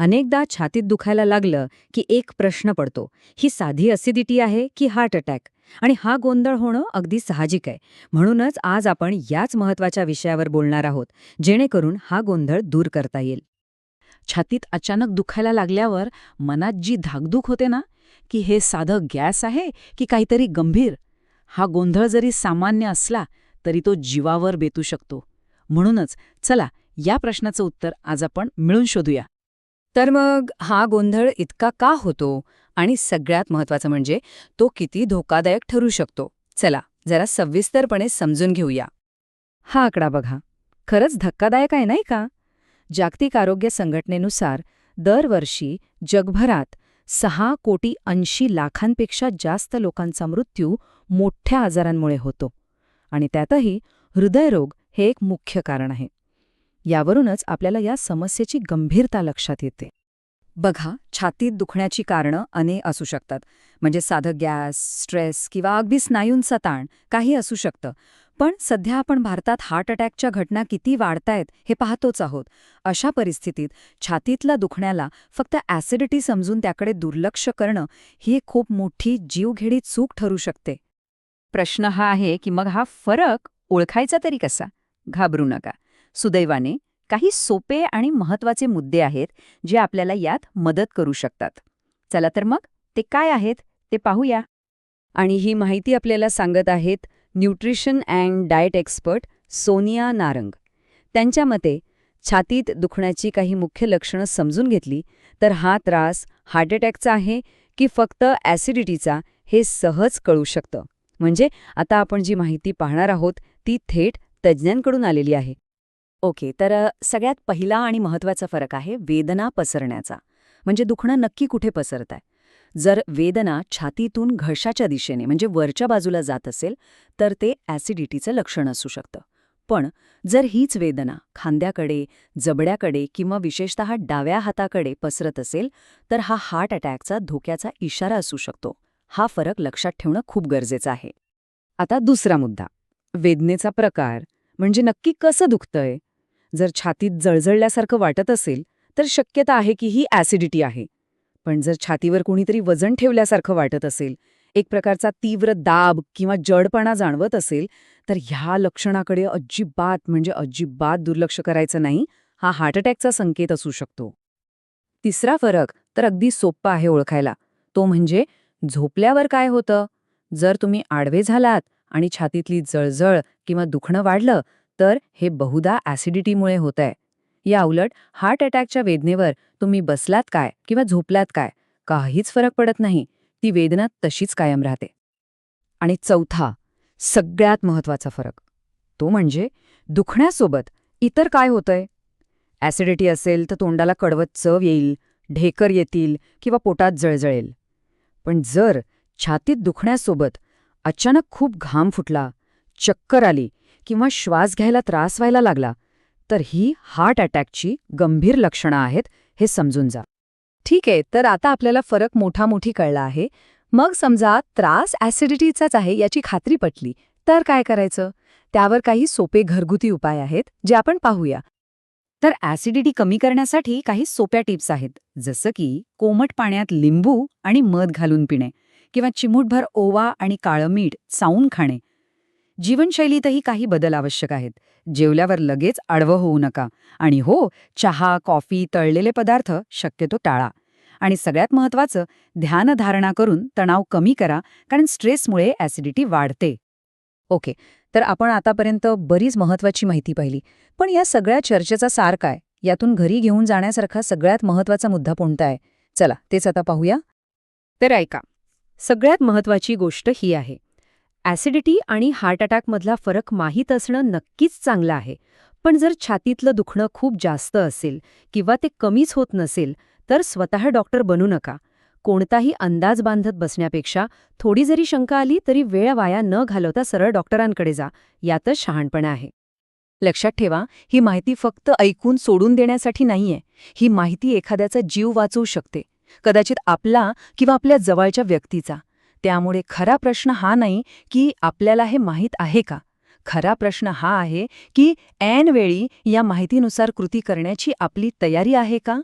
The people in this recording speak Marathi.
अनेकदा छातीत दुखायला लागलं की एक प्रश्न पडतो. ही साधी असिडिटी आहे की हार्ट अटॅक आणि हा गोंधळ होणं अगदी साहजिक आहे. म्हणूनच आज आपण याच महत्त्वाच्या विषयावर बोलणार आहोत जेणेकरून हा गोंधळ दूर करता येईल. छातीत अचानक दुखायला लागल्यावर मनात जी धाकधूक होते ना की हे साधं गॅस आहे की काहीतरी गंभीर? हा गोंधळ जरी सामान्य असला तरी तो जीवावर बेतू शकतो. म्हणूनच चला या प्रश्नाचं उत्तर आज आपण मिळून शोधूया. तर मग हा गोंधळ इतका का होतो? आणि सगळ्यात महत्वाचं म्हणजे तो किती धोकादायक ठरू शकतो. चला जरा सविस्तरपणे समजून घेऊया. हा आकडा बघा. खरंच धक्कादायक आहे नाही का? जागतिक आरोग्य संघटनेनुसार दरवर्षी जगभरात सहा कोटी ऐंशी लाखांपेक्षा जास्त लोकांचा मृत्यू मोठ्या आजारांमुळे होतो. आणि त्यातही हृदयरोग हे एक मुख्य कारण आहे. यावरूनच आपल्याला या समस्येची गंभीरता लक्षात येते. बघा छातीत दुखण्याची कारणं अनेक असू शकतात. म्हणजे साधं गॅस स्ट्रेस किंवा अगदी स्नायूंचा ताण काही असू शकतं. पण सध्या आपण भारतात हार्ट अटॅकच्या घटना किती वाढतायत हे पाहतोच आहोत. अशा परिस्थितीत छातीतला दुखण्याला फक्त ॲसिडिटी समजून त्याकडे दुर्लक्ष करणं ही एक खूप मोठी जीवघेडी चूक ठरू शकते. प्रश्न हा आहे की मग हा फरक ओळखायचा तरी कसा? घाबरू नका. सुदैवाने काही सोपे आणि महत्त्वाचे मुद्दे आहेत जे आपल्याला यात मदत करू शकतात. चला तर मग ते काय आहेत ते पाहूया. आणि ही माहिती आपल्याला सांगत आहेत nutrition and diet expert Sonia Narang. त्यांच्या मते छातीत दुखण्याची काही मुख्य लक्षणं समजून घेतली तर हा त्रास हार्ट अटॅकचा आहे की फक्त ॲसिडिटीचा हे सहज कळू शकतं. म्हणजे आता आपण जी माहिती पाहणार आहोत ती थेट तज्ज्ञांकडून आलेली आहे. ओके तर सगळ्यात पहिला आणि महत्त्वाचा फरक आहे वेदना पसरण्याचा. म्हणजे दुखणं नक्की कुठे पसरत आहे जर वेदना छातीतून घशाच्या दिशेने म्हणजे वरच्या बाजूला जात असेल तर ते ॲसिडिटीचं लक्षण असू शकतं. पण जर हीच वेदना खांद्याकडे जबड्याकडे किंवा विशेषतः डाव्या हाताकडे पसरत असेल तर हा हार्ट अटॅकचा धोक्याचा इशारा असू शकतो. हा फरक लक्षात ठेवणं खूप गरजेचं आहे. आता दुसरा मुद्दा. वेदनेचा प्रकार. म्हणजे नक्की कसं दुखतंय? जर छातीत जळजळल्यासारखं वाटत असेल तर शक्यता आहे की ही ॲसिडिटी आहे. पण जर छातीवर कुणीतरी वजन ठेवल्यासारखं वाटत असेल एक प्रकारचा तीव्र दाब किंवा जडपणा जाणवत असेल तर ह्या लक्षणाकडे अजिबात म्हणजे अजिबात दुर्लक्ष करायचं नाही हा हार्ट अटॅकचा संकेत असू शकतो. तिसरा फरक तर अगदी सोप्पा आहे ओळखायला. तो म्हणजे झोपल्यावर काय होतं? जर तुम्ही आडवे झालात आणि छातीतली जळजळ किंवा दुखणं वाढलं तर हे बहुधा ॲसिडिटीमुळे होतंय. या उलट हार्ट अटॅकच्या वेदनेवर तुम्ही बसलात काय किंवा झोपलात काय? काहीच फरक पडत नाही. ती वेदना तशीच कायम राहते. आणि चौथा सगळ्यात महत्त्वाचा फरक. तो म्हणजे दुखण्यासोबत इतर काय होतंय? ॲसिडिटी असेल तर तोंडाला कडवत चव येईल ढेकर येतील किंवा पोटात जळजळेल. पण जर छातीत दुखण्यासोबत अचानक खूप घाम फुटला चक्कर आली किंवा श्वास घ्यायला त्रास व्हायला लागला तर ही हार्ट अटॅकची गंभीर लक्षणं आहेत हे समजून जा. ठीक आहे तर आता आपल्याला फरक मोठा मोठी कळला आहे. मग समजा त्रास ॲसिडिटीचाच आहे याची खात्री पटली तर काय करायचं? त्यावर काही सोपे घरगुती उपाय आहेत जे आपण पाहूया. तर ॲसिडिटी कमी करण्यासाठी काही सोप्या टिप्स आहेत जसं की कोमट पाण्यात लिंबू आणि मध घालून पिणे किंवा चिमूटभर ओवा आणि काळं मीठ चावून खाणे. जीवनशैलीतही काही बदल आवश्यक आहेत. जेवल्यावर लगेच आडवं होऊ नका. आणि हो चहा कॉफी तळलेले पदार्थ शक्यतो टाळा. आणि सगळ्यात महत्त्वाचं ध्यानधारणा करून तणाव कमी करा कारण स्ट्रेसमुळे ॲसिडिटी वाढते. ओके तर आपण आतापर्यंत बरीच महत्त्वाची माहिती पाहिली. पण या सगळ्या चर्चेचा सार काय? यातून घरी घेऊन जाण्यासारखा सगळ्यात महत्त्वाचा मुद्दा कोणता आहे? चला तेच आता पाहूया. तर ऐका सगळ्यात महत्त्वाची गोष्ट ही आहे. ॲसिडिटी आणि हार्ट अटॅकमधला फरक माहीत असणं नक्कीच चांगलं आहे. पण जर छातीतलं दुखणं खूप जास्त असेल किंवा ते कमीच होत नसेल तर स्वतः डॉक्टर बनू नका. कोणताही अंदाज बांधत बसण्यापेक्षा थोडी जरी शंका आली तरी वेळ वाया न घालवता सरळ डॉक्टरांकडे जा यातच शहाणपणा आहे. लक्षात ठेवा ही माहिती फक्त ऐकून सोडून देण्यासाठी नाहीये. ही माहिती एखाद्याचा जीव वाचवू शकते. कदाचित आपला किंवा आपल्या जवळच्या व्यक्तीचा. त्यामुळे खरा प्रश्न हा नाही की आपल्याला हे माहीत आहे का? खरा प्रश्न हा आहे की ऐन वेळी या माहितीनुसार कृती करण्याची आपली तयारी आहे का?